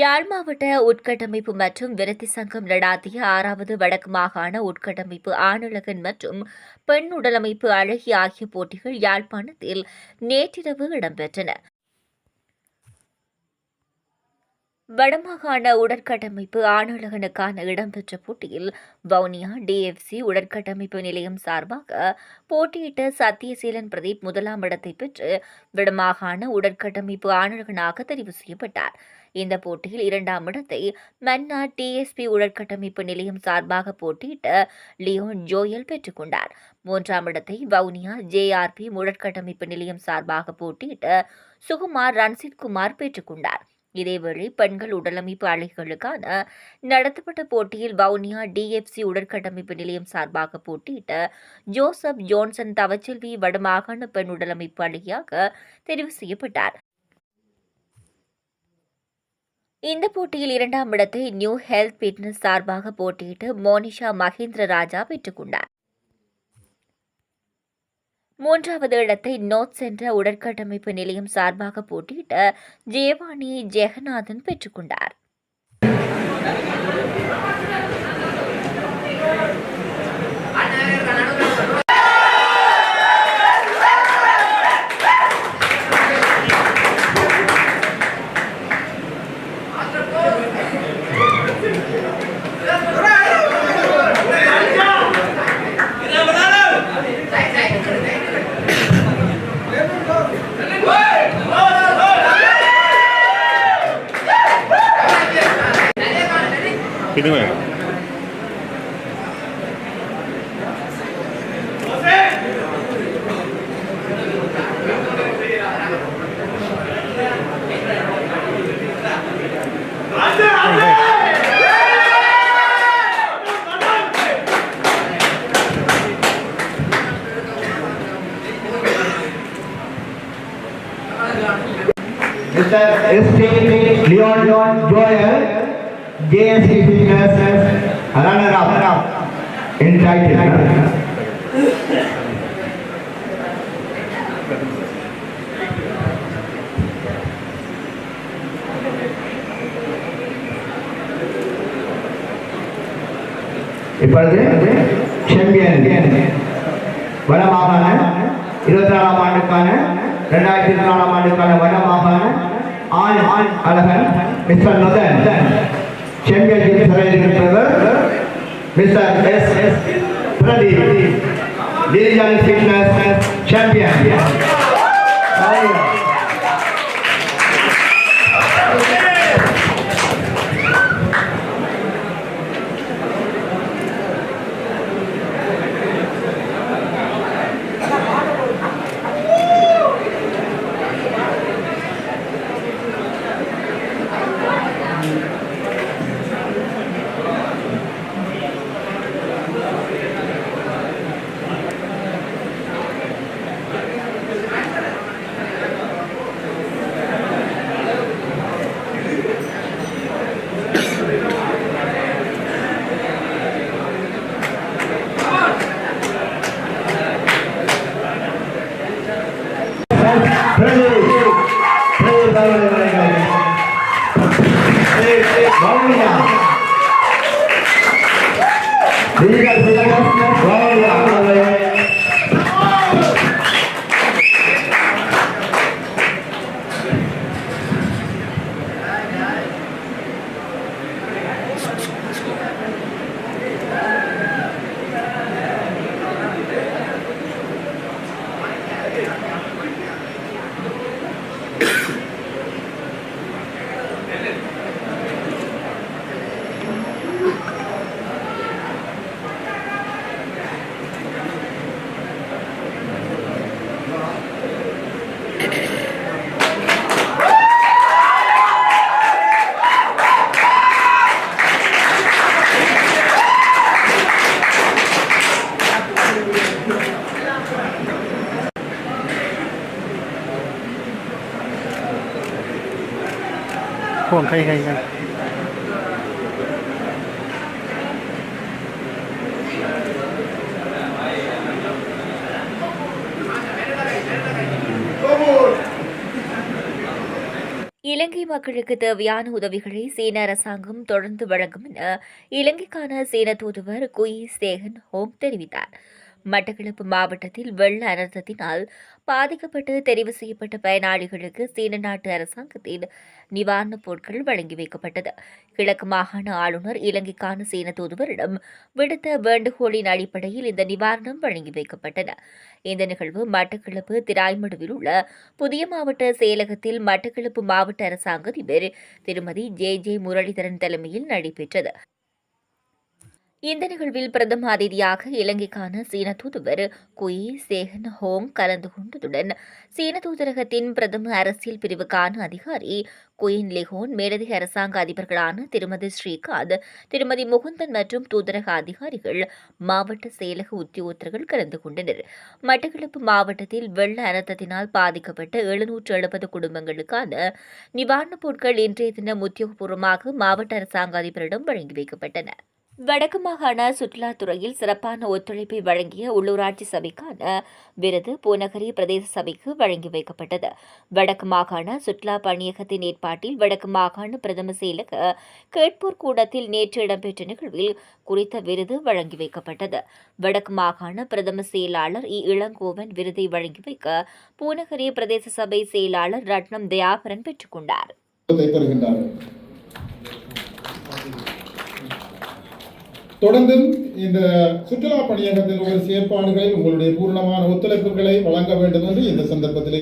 யாழ் மாவட்ட உட்கட்டமைப்பு மற்றும் விருத்தி சங்கம் நடாத்திய ஆறாவது வடக்கு மாகாண உட்கட்டமைப்பு ஆணழகன் மற்றும் பெண் உடலமைப்பு அழகி ஆகிய போட்டிகள் யாழ்ப்பாணத்தில் நேற்றிரவு இடம்பெற்றன. வடமாகாண உடற்கட்டமைப்பு ஆணழகனுக்கான இடம்பெற்ற போட்டியில் வவுனியா டிஎஃப்சி உடற்கட்டமைப்பு நிலையம் சார்பாக போட்டியிட்ட சத்தியசீலன் பிரதீப் முதலாம் இடத்தை பெற்று வடமாகாண உடற்கட்டமைப்பு ஆணழகனாக தெரிவு செய்யப்பட்டார். இந்த போட்டியில் இரண்டாம் இடத்தை மன்னா டிஎஸ்பி உடற்கட்டமைப்பு நிலையம் சார்பாக போட்டியிட்ட லியோன் ஜோயல் பெற்றுக்கொண்டார் மூன்றாம் இடத்தை வவுனியா ஜேஆர்பி உடற்கட்டமைப்பு நிலையம் சார்பாக போட்டியிட்ட சுகுமார் ரன்சித் குமார் பெற்றுக்கொண்டார் இதேவேளை பெண்கள் உடலமைப்பு அலைகளுக்கான நடத்தப்பட்ட போட்டியில் வவுனியா டிஎஃப்சி உடற்கட்டமைப்பு நிலையம் சார்பாக போட்டியிட்ட ஜோசப் ஜோன்சன் தவச்செல்வி வடமாகாண பெண் உடலமைப்பு அலையாக தெரிவு செய்யப்பட்டார். இந்த போட்டியில் இரண்டாம் இடத்தை நியூ ஹெல்த் ஃபிட்னஸ் சார்பாக போட்டியிட்டு மோனிஷா மகேந்திர ராஜா பெற்றுக்கொண்டார். மூன்றாவது இடத்தை நோத் சென்ற உடற்கட்டமைப்பு நிலையம் சார்பாக போட்டியிட்ட ஜெயவாணி ஜெகநாதன் பெற்றுக்கொண்டார். continúe. Mr. in. Leon Leon Joyer Joel, JSC Fitness, runner-up, entitled. இப்பொழுது சாம்பியன் வட மாகாண இருபத்தி நாலாம் ஆண்டுக்கான இரண்டாயிரத்தி இருபத்தி நாலாம் ஆண்டுக்கான வட மாகாண ஆண் ஆண் அழகன் mister நுதன் championship surrender member, Mr. S. S. Pradeep, Diligent Fitness Champion. 마을이야. 내가 대단했으면 마을이 안 Khuôn Ilankai மக்களுக்கு தேவையான உதவிகளை சீன அரசாங்கம் தொடர்ந்து வழங்கும் என இலங்கைக்கான சீன தூதுவர் குயி சேகன் ஹோம் தெரிவித்தார். மட்டக்களப்பு மாவட்டத்தில் வெள்ள அனர்த்தத்தினால் பாதிக்கப்பட்டு தெரிவு செய்யப்பட்ட பயனாளிகளுக்கு சீன நாட்டு அரசாங்கத்தின் நிவாரணப் பொருட்கள் வழங்கி வைக்கப்பட்டது. கிழக்கு மாகாண ஆளுநர் இலங்கைக்கான சீன தூதுவரிடம் விடுத்த வேண்டுகோளின் அடிப்படையில் இந்த நிவாரணம் வழங்கி வைக்கப்பட்டன. இந்த நிகழ்வு மட்டக்களப்பு திராய்மடுவில் உள்ள புதிய மாவட்ட செயலகத்தில் மட்டக்களப்பு மாவட்ட அரசாங்க அதிபர் திருமதி ஜே ஜே முரளிதரன் தலைமையில் நடைபெற்றது. இந்த நிகழ்வில் பிரதம அதிதியாக இலங்கைக்கான சீன தூதுவர் குயி சேகன் ஹோங் கலந்து கொண்டதுடன் சீன தூதரகத்தின் பிரதம அரசியல் பிரிவுக்கான அதிகாரி குயின் லெஹோன் மேலதிக அரசாங்க அதிபர்களான திருமதி ஸ்ரீகாந்த் திருமதி முகுந்தன் மற்றும் தூதரக அதிகாரிகள் மாவட்ட செயலக உத்தியோகத்தர்கள் கலந்து கொண்டனர். மட்டக்களப்பு மாவட்டத்தில் வெள்ள அனர்த்தத்தினால் பாதிக்கப்பட்ட எழுநூற்று எழுபது குடும்பங்களுக்கான நிவாரணப் பொருட்கள் இன்றைய தினம் உத்தியோகபூர்வமாக மாவட்ட அரசாங்க அதிபரிடம் வழங்கி வைக்கப்பட்டன. வடக்கு மாகாண சுற்றுலாத்துறையில் சிறப்பான ஒத்துழைப்பை வழங்கிய உள்ளூராட்சி சபைக்கான விருது பூநகரி பிரதேச சபைக்கு வழங்கி வைக்கப்பட்டது. வடக்கு மாகாண சுற்றுலா பணியகத்தின் ஏற்பாட்டில் வடக்கு மாகாண பிரதம செயலக கேட்போர் கூடத்தில் நேற்று இடம்பெற்ற நிகழ்வில் குறித்த விருது வழங்கி வைக்கப்பட்டது. வடக்கு மாகாண பிரதம செயலாளர் இ. இளங்கோவன் விருதை வழங்கி வைக்க பூநகரி பிரதேச சபை செயலாளர் ரட்னம் தயாகரன் பெற்றுக்கொண்டார் தொடர்ந்து இந்த சுற்றுலா பணியகத்தில் உள்ள செயற்பாடுகளில் உங்களுடைய பூர்ணமான ஒத்துழைப்புகளை வழங்க வேண்டும் என்று இந்த சந்தர்ப்பத்திலே